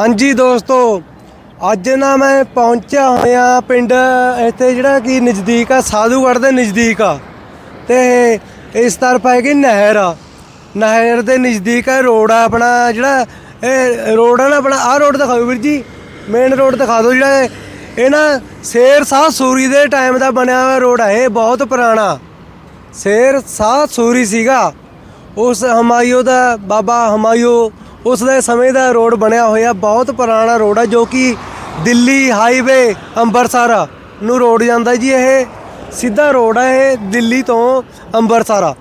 ਹਾਂਜੀ ਦੋਸਤੋ, ਅੱਜ ਨਾ ਮੈਂ ਪਹੁੰਚਿਆ ਹੋਇਆ ਪਿੰਡ, ਇੱਥੇ ਜਿਹੜਾ ਕਿ ਨਜ਼ਦੀਕ ਆ, ਸਾਧੂਗੜ੍ਹ ਦੇ ਨਜ਼ਦੀਕ ਆ। ਤੇ ਇਸ ਤਰਫ ਹੈਗੀ ਨਹਿਰ ਆ। ਨਹਿਰ ਦੇ ਨਜ਼ਦੀਕ ਹੈ ਰੋਡ ਆ ਆਪਣਾ, ਜਿਹੜਾ ਇਹ ਰੋਡ ਆ ਨਾ ਆਪਣਾ, ਆਹ ਰੋਡ ਦਿਖਾਓ ਵੀਰ ਜੀ। ਮੇਨ ਰੋਡ ਦਿਖਾ ਦਿਓ, ਜਿਹੜਾ ਇਹ- ਨਾ ਸ਼ੇਰ ਸਾਹ ਸੂਰੀ ਦੇ ਟਾਈਮ ਦਾ ਬਣਿਆ ਹੋਇਆ ਰੋਡ ਹੈ ਇਹ ਬਹੁਤ ਪੁਰਾਣਾ। ਸ਼ੇਰ ਸਾਹ ਸੂਰੀ ਸੀਗਾ। ਉਸ ਹਮਾਇਓ ਦਾ ਬਾਬਾ ਹਮਾਇਓ ਉਸ ਦੇ ਸਮੇਂ ਦਾ ਰੋਡ ਬਣਿਆ ਹੋਇਆ, ਬਹੁਤ ਪੁਰਾਣਾ ਰੋਡ ਹੈ ਜੋ ਕਿ ਦਿੱਲੀ ਹਾਈਵੇ ਅੰਮ੍ਰਿਤਸਰ ਨੂੰ ਰੋਡ ਜਾਂਦਾ ਜੀ ਇਹ। ਸਿੱਧਾ ਰੋਡ ਹੈ ਇਹ ਦਿੱਲੀ ਤੋਂ ਅੰਮ੍ਰਿਤਸਰ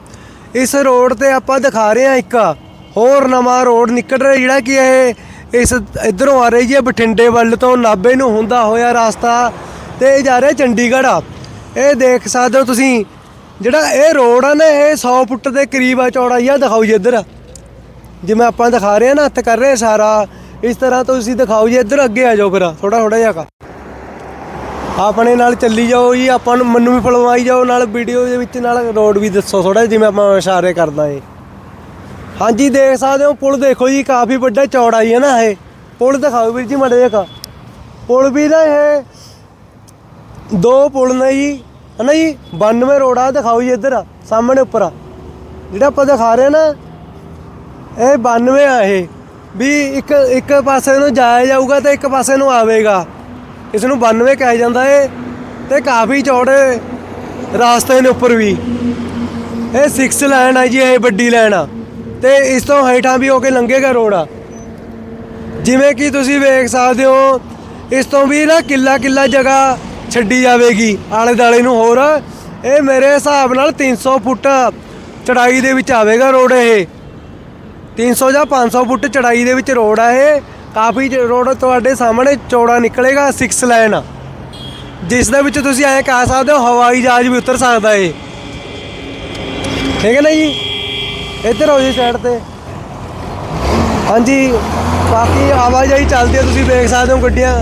ਇਸ ਰੋਡ ਤੇ ਆਪਾਂ ਦਿਖਾ ਰਹੇ ਹਾਂ ਇੱਕ ਹੋਰ ਨਵਾਂ ਰੋਡ ਨਿਕਲ ਰਿਹਾ ਜਿਹੜਾ ਕਿ ਇਹ ਇਸ ਇਧਰੋਂ ਆ ਰਹੀ ਜੀ ਬਠਿੰਡੇ ਵੱਲ ਤੋਂ ਨਾਭੇ ਨੂੰ ਹੁੰਦਾ ਹੋਇਆ ਰਸਤਾ ਤੇ ਇਹ ਜਾ ਰਿਹਾ ਚੰਡੀਗੜ੍ਹ। ਇਹ ਦੇਖ ਸਕਦੇ ਹੋ ਤੁਸੀਂ, ਜਿਹੜਾ ਇਹ ਰੋਡ ਆ ਨਾ, ਇਹ 100 ਫੁੱਟ ਦੇ ਕਰੀਬ ਆ ਚੌੜਾ ਜਿਹਾ ਦਿਖਾਓ ਜੀ ਇੱਧਰ। ਜਿਵੇਂ ਆਪਾਂ ਦਿਖਾ ਰਹੇ ਆ ਨਾ, ਹੱਥ ਕਰ ਰਹੇ ਆ ਸਾਰਾ, ਇਸ ਤਰ੍ਹਾਂ ਤੁਸੀਂ ਦਿਖਾਓ ਜੀ, ਇੱਧਰ ਅੱਗੇ ਆ ਜਾਓ ਫਿਰ ਥੋੜਾ ਥੋੜਾ ਜਿਹਾ ਆਪਣੇ ਨਾਲ ਚੱਲੀ ਜਾਓ ਜੀ, ਆਪਾਂ ਨੂੰ ਮੈਨੂੰ ਵੀ ਫਲਵਾਈ ਜਾਓ, ਨਾਲ ਵੀਡੀਓ ਦੇ ਵਿੱਚ ਨਾਲ ਰੋਡ ਵੀ ਦੱਸੋ ਥੋੜਾ ਜਿਵੇਂ ਆਪਾਂ ਇਸ਼ਾਰੇ ਕਰਦਾ ਏ। ਹਾਂਜੀ, ਦੇਖ ਸਕਦੇ ਹੋ, ਪੁਲ ਦੇਖੋ ਜੀ, ਕਾਫੀ ਵੱਡਾ ਚੌੜਾ ਹੀ ਹੈ ਨਾ ਇਹ। ਪੁਲ ਦਿਖਾਓ ਵੀਰ ਜੀ ਮੜੇ ਜਿਹਾ ਪੁਲ ਵੀ ਨਾ ਇਹ, ਦੋ ਪੁਲ ਨੇ ਜੀ ਹਨਾ ਜੀ 92 ਰੋਡ ਆ ਦਿਖਾਓ ਜੀ ਇੱਧਰ, ਸਾਹਮਣੇ ਉੱਪਰ। ਜਿਹੜਾ ਆਪਾਂ ਦਿਖਾ ਰਹੇ ਨਾ ਇਹ 92 ਆ ਇਹ। ਵੀ ਇੱਕ ਇੱਕ ਪਾਸੇ ਨੂੰ ਜਾਇਆ ਜਾਊਗਾ ਤੇ ਇੱਕ ਪਾਸੇ ਨੂੰ ਆਵੇਗਾ। ਇਸ ਨੂੰ 92 ਕਿਹਾ ਜਾਂਦਾ ਏ ਤੇ ਕਾਫੀ ਚੌੜੇ ਰਾਸਤੇ ਨੇ ਉੱਪਰ ਵੀ। ਇਹ 6 ਲਾਈਨ ਆ ਜੀ, ਇਹ ਵੱਡੀ ਲਾਈਨ ਆ। ਤੇ ਇਸ ਤੋਂ ਹੇਠਾਂ ਵੀ ਹੋ ਕੇ ਲੰਘੇਗਾ ਰੋਡ ਆ। ਜਿਵੇਂ ਕਿ ਤੁਸੀਂ ਵੇਖ ਸਕਦੇ ਹੋ, ਇਸ ਤੋਂ ਵੀ ਨਾ ਕਿੱਲਾ ਕਿੱਲਾ ਜਗ੍ਹਾ ਛੱਡੀ ਜਾਵੇਗੀ ਆਲੇ ਦਾਲੇ ਨੂੰ ਹੋਰ। ਇਹ ਮੇਰੇ ਹਿਸਾਬ ਨਾਲ 300 ਫੁੱਟ ਚੜਾਈ ਦੇ ਵਿੱਚ ਆਵੇਗਾ ਰੋਡ ਇਹ। 300 ਜਾਂ 500 ਫੁੱਟ ਚੜਾਈ ਦੇ ਵਿੱਚ ਰੋਡ ਆ ਇਹ। ਕਾਫੀ ਰੋਡ ਤੁਹਾਡੇ ਸਾਹਮਣੇ ਚੌੜਾ ਨਿਕਲੇਗਾ 6 ਲਾਈਨ ਜਿਸ ਦੇ ਵਿੱਚ ਤੁਸੀਂ ਐਂ ਕਹਿ ਸਕਦੇ ਹੋ ਹਵਾਈ ਜਹਾਜ਼ ਵੀ ਉਤਰ ਸਕਦਾ ਏ। ਠੀਕ ਹੈ ਨਾ ਜੀ? ਇੱਧਰ ਹੋ ਜੀ ਸਾਈਡ ਤੇ। ਹਾਂਜੀ, ਬਾਕੀ ਆਵਾਜਾਈ ਚੱਲਦੀ ਹੈ ਤੁਸੀਂ ਦੇਖ ਸਕਦੇ ਹੋ ਗੱਡੀਆਂ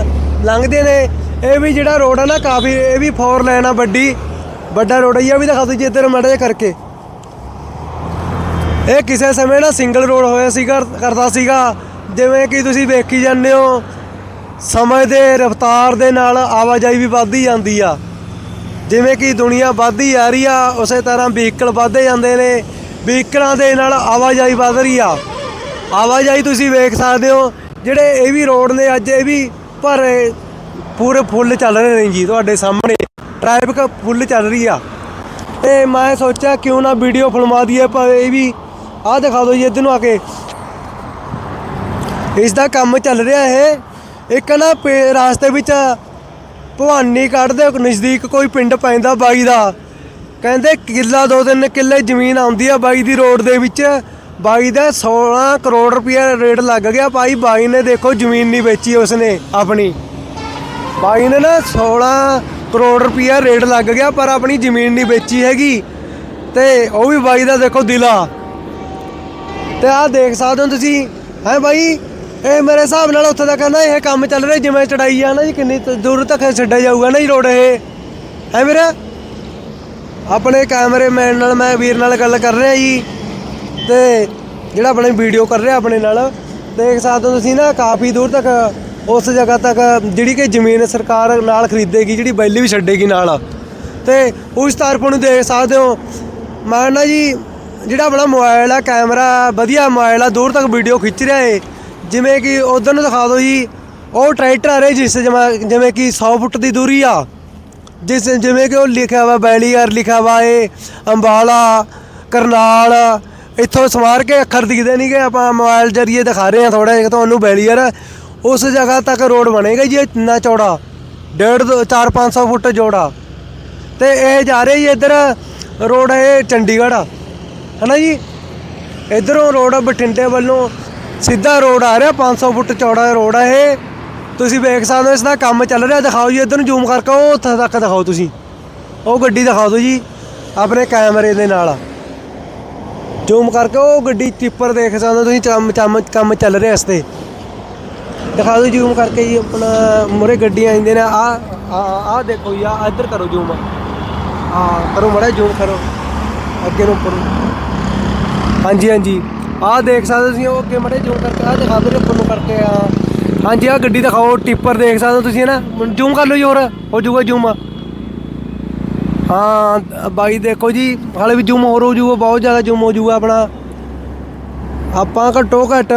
ਲੰਘਦੀਆਂ ਨੇ। ਇਹ ਵੀ ਜਿਹੜਾ ਰੋਡ ਆ ਨਾ, ਕਾਫੀ, ਇਹ ਵੀ ਫੋਰ ਲਾਈਨ ਆ ਵੱਡੀ। ਵੱਡਾ ਰੋਡ ਹੈ ਵੀ ਦਿਖਾ ਦਿਓ ਜੀ ਇੱਧਰ ਮੜੇ ਕਰਕੇ। ਇਹ ਕਿਸੇ ਸਮੇਂ ਨਾ ਸਿੰਗਲ ਰੋਡ ਹੋਇਆ ਸੀਗਾ, ਕਰਦਾ ਸੀਗਾ। ਜਿਵੇਂ ਕਿ ਤੁਸੀਂ ਵੇਖੀ ਜਾਂਦੇ ਹੋ, ਸਮੇਂ ਦੇ ਰਫ਼ਤਾਰ ਦੇ ਨਾਲ ਆਵਾਜਾਈ ਵੀ ਵੱਧਦੀ ਜਾਂਦੀ ਆ। ਜਿਵੇਂ ਕਿ ਦੁਨੀਆ ਵੱਧਦੀ ਆ ਰਹੀ ਆ, ਉਸੇ ਤਰ੍ਹਾਂ ਵਹੀਕਲ ਵੱਧਦੇ ਜਾਂਦੇ ਨੇ ਵਹੀਕਲਾਂ ਦੇ ਨਾਲ ਆਵਾਜਾਈ ਵੱਧ ਰਹੀ ਆ। ਆਵਾਜਾਈ ਤੁਸੀਂ ਵੇਖ ਸਕਦੇ ਹੋ, ਜਿਹੜੇ ਇਹ ਵੀ ਰੋਡ ਨੇ, ਅੱਜ ਇਹ ਵੀ ਪਰ ਪੂਰੇ ਫੁੱਲ ਚੱਲ ਰਹੇ ਨੇ ਜੀ ਤੁਹਾਡੇ ਸਾਹਮਣੇ। ਟ੍ਰੈਫਿਕ ਫੁੱਲ ਚੱਲ ਰਹੀ ਆ। ਤੇ ਮੈਂ ਸੋਚਿਆ ਕਿਉਂ ਨਾ ਵੀਡੀਓ ਫਿਲਮਾ ਦਈਏ, ਪਰ ਇਹ ਵੀ ਆਹ ਦਿਖਾ ਦਿਓ ਜੀ ਇੱਧਰ ਨੂੰ ਆ ਕੇ। ਇਸ ਦਾ ਕੰਮ ਚੱਲ ਰਿਹਾ ਇਹ। ਇੱਕ ਨਾ ਪੇ- ਰਾਸਤੇ ਵਿੱਚ ਭਵਾਨੀ ਕੱਢਦੇ ਨਜ਼ਦੀਕ ਕੋਈ ਪਿੰਡ ਪੈਂਦਾ ਬਾਈ ਦਾ। ਕਹਿੰਦੇ ਕਿੱਲਾ ਦੋ ਤਿੰਨ ਕਿੱਲੇ ਜ਼ਮੀਨ ਆਉਂਦੀ ਆ ਬਾਈ ਦੀ ਰੋਡ ਦੇ ਵਿੱਚ। ਬਾਈ ਦਾ 16 ਕਰੋੜ ਰੁਪਏ ਰੇਟ ਲੱਗ ਗਿਆ। ਭਾਈ ਬਾਈ ਨੇ ਦੇਖੋ ਜ਼ਮੀਨ ਨਹੀਂ ਵੇਚੀ ਉਸਨੇ ਆਪਣੀ। ਬਾਈ ਨੇ ਨਾ 16 ਕਰੋੜ ਰੁਪਏ ਰੇਟ ਲੱਗ ਗਿਆ, ਪਰ ਆਪਣੀ ਜ਼ਮੀਨ ਨਹੀਂ ਵੇਚੀ ਹੈਗੀ। ਤੇ ਉਹ ਵੀ ਬਾਈ ਦਾ ਦੇਖੋ ਦਿਲ। ਆ ਤੇ ਆਹ ਦੇਖ ਸਕਦੇ ਹੋ ਤੁਸੀਂ। ਹੈ ਬਾਈ? ਇਹ ਮੇਰੇ ਹਿਸਾਬ ਨਾਲ ਉੱਥੇ ਦਾ ਕਹਿੰਦਾ ਇਹ ਕੰਮ ਚੱਲ ਰਿਹਾ, ਜਿਵੇਂ ਚੜਾਈ ਆ ਨਾ ਜੀ, ਕਿੰਨੀ ਦੂਰ ਤੱਕ ਛੱਡਿਆ ਜਾਊਗਾ ਨਾ ਜੀ ਰੋਡ ਇਹ। ਹੈ ਵੀਰ? ਆਪਣੇ ਕੈਮਰੇਮੈਨ ਨਾਲ ਮੈਂ ਵੀਰ ਨਾਲ ਗੱਲ ਕਰ ਰਿਹਾ ਜੀ। ਤੇ ਜਿਹੜਾ ਆਪਣੇ ਵੀਡੀਓ ਕਰ ਰਿਹਾ ਆਪਣੇ ਨਾਲ, ਦੇਖ ਸਕਦੇ ਹੋ ਤੁਸੀਂ ਨਾ, ਕਾਫੀ ਦੂਰ ਤੱਕ, ਉਸ ਜਗ੍ਹਾ ਤੱਕ ਜਿਹੜੀ ਕਿ ਜ਼ਮੀਨ ਸਰਕਾਰ ਨਾਲ ਖਰੀਦੇਗੀ, ਜਿਹੜੀ ਬੈਲੀ ਵੀ ਛੱਡੇਗੀ ਨਾਲ। ਤੇ ਉਸ ਤਰਫ ਨੂੰ ਦੇਖ ਸਕਦੇ ਹੋ। ਮੈਂ ਨਾ ਜੀ ਜਿਹੜਾ ਆਪਣਾ ਮੋਬਾਈਲ ਆ, ਕੈਮਰਾ ਵਧੀਆ ਮੋਬਾਈਲ ਆ, ਦੂਰ ਤੱਕ ਵੀਡੀਓ ਖਿੱਚ ਰਿਹਾ ਏ। ਜਿਵੇਂ ਕਿ ਉਧਰ ਨੂੰ ਦਿਖਾ ਦਿਓ ਜੀ, ਉਹ ਟਰੈਕਟਰ ਆ ਰਿਹਾ ਜਿਸ ਜਿਵੇਂ ਜਿਵੇਂ ਕਿ 100 ਫੁੱਟ ਦੀ ਦੂਰੀ ਆ। ਜਿਸ ਜਿਵੇਂ ਕਿ ਉਹ ਲਿਖਿਆ ਵਾ ਬੈਲੀਅਰ ਲਿਖਿਆ ਵਾ ਏ, ਅੰਬਾਲਾ, ਕਰਨਾਲ, ਇੱਥੋਂ ਸਮਾਰ ਕੇ ਅੱਖਰ ਦਿਖਦੇ ਨਹੀਂ ਕਿ ਆਪਾਂ ਮੋਬਾਈਲ ਜਰੀਏ ਦਿਖਾ ਰਹੇ ਹਾਂ ਥੋੜਾ ਜਿਹਾ ਤੁਹਾਨੂੰ ਬੈਲੀਅਰ ਉਸ ਜਗ੍ਹਾ ਤੱਕ ਰੋਡ ਬਣੇਗਾ ਜੀ ਇੰਨਾ ਚੌੜਾ, ਡੇਢ ਦੋ 4-500 ਫੁੱਟ ਜੋੜਾ। ਤੇ ਇਹ ਜਾ ਰਹੇ ਜੀ ਇੱਧਰ ਰੋਡ ਹੈ ਚੰਡੀਗੜ੍ਹ ਹਨਾ ਜੀ? ਇਧਰੋਂ ਰੋਡ ਬਠਿੰਡੇ ਵੱਲੋਂ, ਸਿੱਧਾ ਰੋਡ ਆ ਰਿਹਾ 500 ਫੁੱਟ ਚੌੜਾ ਰੋਡ ਆ ਇਹ। ਤੁਸੀਂ ਵੇਖ ਸਕਦੇ ਹੋ, ਇਸ ਦਾ ਕੰਮ ਚੱਲ ਰਿਹਾ, ਦਿਖਾਓ ਜੀ, ਇਧਰ ਨੂੰ ਜ਼ੂਮ ਕਰਕੇ, ਉਹ ਉੱਥੇ ਤੱਕ ਦਿਖਾਓ ਤੁਸੀਂ। ਉਹ ਗੱਡੀ ਦਿਖਾ ਦਿਓ ਜੀ, ਆਪਣੇ ਕੈਮਰੇ ਦੇ ਨਾਲ। ਜ਼ੂਮ ਕਰਕੇ, ਉਹ ਗੱਡੀ ਟਿੱਪਰ ਦੇਖ ਸਕਦੇ ਹੋ ਤੁਸੀਂ ਕੰਮ ਕੰਮ ਕੰਮ ਚੱਲ ਰਿਹਾ ਇਸ ਤੇ। ਦਿਖਾ ਦਿਓ ਜ਼ੂਮ ਕਰਕੇ ਜੀ, ਆਪਣਾ ਮੁਰੇ ਗੱਡੀਆਂ ਆਉਂਦੇ ਨੇ, ਆ ਆ ਦੇਖੋ ਜੀ, ਆ ਇੱਧਰ ਕਰੋ ਜ਼ੂਮ ਆ ਕਰੋ ਮੜਾ ਜ਼ੂਮ ਕਰੋ, ਅੱਗੇ ਨੂੰ ਉੱਪਰ ਹਾਂਜੀ ਹਾਂਜੀ। ਆਹ ਦੇਖ ਸਕਦੇ ਹੋ ਤੁਸੀਂ, ਉਹ ਅੱਗੇ ਮੜੇ ਜ਼ੂਮ ਕਰਕੇ, ਆਹ ਦਿਖਾ ਦਿਓ ਉੱਪਰ ਨੂੰ ਕਰਕੇ ਆ ਹਾਂਜੀ, ਆਹ ਗੱਡੀ ਦਿਖਾਓ, ਟਿੱਪਰ ਦੇਖ ਸਕਦੇ ਹੋ ਤੁਸੀਂ ਨਾ ਜੂਮ ਕਰ ਲਓ ਜੀ ਹੋਰ, ਹੋ ਜੂਗਾ ਜੂਮ। ਹਾਂ, ਬਾਈ ਦੇਖੋ ਜੀ, ਹਾਲੇ ਵੀ ਜੂਮ ਹੋਰ ਹੋ ਜੂਗਾ ਬਹੁਤ ਜ਼ਿਆਦਾ ਜੂਮ ਹੋ ਜਾਊਗਾ ਆਪਣਾ। ਆਪਾਂ ਘੱਟੋ ਘੱਟ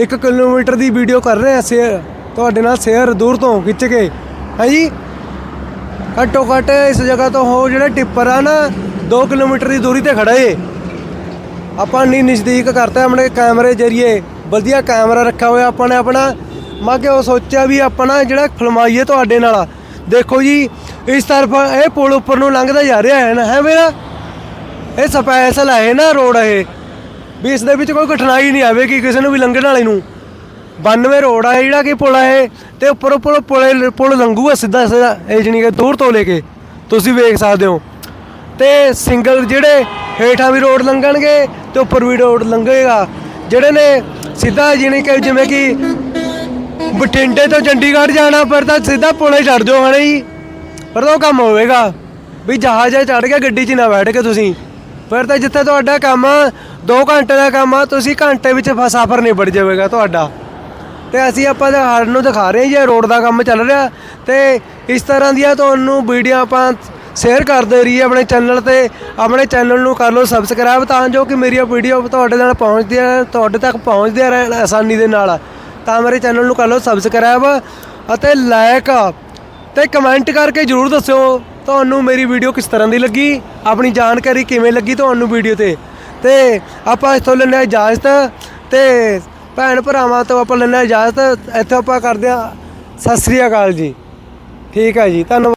1 ਕਿਲੋਮੀਟਰ ਦੀ ਵੀਡੀਓ ਕਰ ਰਹੇ ਹਾਂ ਸ਼ੇਅਰ, ਤੁਹਾਡੇ ਨਾਲ ਸ਼ੇਅਰ ਦੂਰ ਤੋਂ ਖਿੱਚ ਕੇ। ਹੈ ਜੀ ਘੱਟੋ ਘੱਟ ਇਸ ਜਗ੍ਹਾ ਤੋਂ ਹੋ ਜਿਹੜਾ ਟਿੱਪਰ ਆ ਨਾ 2 ਕਿਲੋਮੀਟਰ ਦੀ ਦੂਰੀ ਤੇ ਖੜਾ ਏ। ਆਪਾਂ ਨਹੀਂ ਨਜ਼ਦੀਕ ਕਰਤਾ ਆਪਣੇ ਕੈਮਰੇ ਜਰੀਏ, ਵਧੀਆ ਕੈਮਰਾ ਰੱਖਿਆ ਹੋਇਆ ਆਪਾਂ ਨੇ ਆਪਣਾ। ਮੈਂ ਕਿ ਉਹ ਸੋਚਿਆ ਵੀ ਆਪਣਾ ਜਿਹੜਾ ਫਿਲਮਾਈਏ ਤੁਹਾਡੇ ਨਾਲ ਦੇਖੋ ਜੀ, ਇਸ ਤਰਫ ਇਹ ਪੁਲ ਉੱਪਰ ਨੂੰ ਲੰਘਦਾ ਜਾ ਰਿਹਾ ਹੈ ਨਾ ਹੈ ਮੇਰਾ ਇਹ ਸਪੈਸ਼ਲ ਹੈ ਨਾ ਰੋਡ ਇਹ। ਵੀ ਇਸ ਦੇ ਵਿੱਚ ਕੋਈ ਕਠਿਨਾਈ ਨਹੀਂ ਆਵੇਗੀ ਕਿਸੇ ਨੂੰ ਵੀ ਲੰਘਣ ਵਾਲੇ ਨੂੰ। 92 ਰੋਡ ਆ ਜਿਹੜਾ ਕਿ ਪੁਲ ਹੈ ਤੇ ਉੱਪਰ ਉੱਪਰ ਪੁਲ ਪੁਲ ਲੰਘੂਗਾ ਸਿੱਧਾ ਸਿੱਧਾ, ਇਹ ਜਣੀ ਕਿ ਦੂਰ ਤੋਂ ਲੈ ਕੇ। ਤੁਸੀਂ ਵੇਖ ਸਕਦੇ ਹੋ। ਤੇ ਸਿੰਗਲ ਜਿਹੜੇ ਹੇਠਾਂ ਵੀ ਰੋਡ ਲੰਘਣਗੇ ਤੇ ਉੱਪਰ ਵੀ ਰੋਡ ਲੰਘੇਗਾ। ਜਿਹੜੇ ਨੇ ਸਿੱਧਾ ਜਿਹਨੇ ਕਿ ਜਿਵੇਂ ਕਿ ਬਠਿੰਡੇ ਤੋਂ ਚੰਡੀਗੜ੍ਹ ਜਾਣਾ ਪਰ ਤਾਂ ਸਿੱਧਾ ਪੁਲੇ ਚੜ ਜਾਓ ਹਣੇ ਜੀ ਪਰ ਤਾਂ ਉਹ ਕੰਮ ਹੋਵੇਗਾ। ਵੀ ਜਹਾਜ਼ ਚੜ ਕੇ ਗੱਡੀ 'ਚ ਨਾ ਬੈਠ ਕੇ ਤੁਸੀਂ। ਫਿਰ ਤਾਂ ਜਿੱਥੇ ਤੁਹਾਡਾ ਕੰਮ 2 ਘੰਟੇ ਦਾ ਕੰਮ ਆ, ਤੁਸੀਂ ਘੰਟੇ ਵਿੱਚ ਫ- ਸਫ਼ਰ ਨਿਬੜ ਜਾਵੇਗਾ ਤੁਹਾਡਾ। ਤੇ ਅਸੀਂ ਆਪਾਂ ਹਰ ਨੂੰ ਦਿਖਾ ਰਹੇ ਹਾਂ ਜੀ ਰੋਡ ਦਾ ਕੰਮ ਚੱਲ ਰਿਹਾ। ਤੇ ਇਸ ਤਰ੍ਹਾਂ ਦੀਆਂ ਤੁਹਾਨੂੰ ਵੀਡੀਓ ਆਪਾਂ ਸ਼ੇਅਰ ਕਰਦੇ ਰਹੀਏ ਆਪਣੇ ਚੈਨਲ ਤੇ। ਆਪਣੇ ਚੈਨਲ ਨੂੰ ਕਰ ਲਓ ਸਬਸਕ੍ਰਾਈਬ ਤਾਂ ਜੋ ਕਿ ਮੇਰੀਆਂ ਵੀਡੀਓ ਤੁਹਾਡੇ ਨਾਲ ਪਹੁੰਚਦੀਆਂ ਤੁਹਾਡੇ ਤੱਕ ਪਹੁੰਚਦੀਆਂ ਰਹਿਣ ਆਸਾਨੀ ਦੇ ਨਾਲ। ਤਾਂ ਮੇਰੇ ਚੈਨਲ ਨੂੰ ਕਰ ਲਓ ਸਬਸਕ੍ਰਾਈਬ ਅਤੇ ਲਾਈਕ ਤੇ ਕਮੈਂਟ ਕਰਕੇ ਜਰੂਰ ਦੱਸਿਓ ਤੁਹਾਨੂੰ ਮੇਰੀ ਵੀਡੀਓ ਕਿਸ ਤਰ੍ਹਾਂ ਦੀ ਲੱਗੀ, ਆਪਣੀ ਜਾਣਕਾਰੀ ਕਿਵੇਂ ਲੱਗੀ ਤੁਹਾਨੂੰ ਵੀਡੀਓ ਤੇ। ਤੇ ਆਪਾਂ ਇੱਥੋਂ ਲੈਂਦੇ ਹਾਂ ਇਜਾਜ਼ਤ ਤੇ ਭੈਣ ਭਰਾਵਾਂ ਤੋਂ ਆਪਾਂ ਲੈਂਦੇ ਹਾਂ ਇਜਾਜ਼ਤ। ਇੱਥੋਂ ਆਪਾਂ ਕਰਦੇ ਹਾਂ, ਸਤਿ ਸ੍ਰੀ ਅਕਾਲ ਜੀ। ਠੀਕ ਹੈ ਜੀ, ਧੰਨਵਾਦ।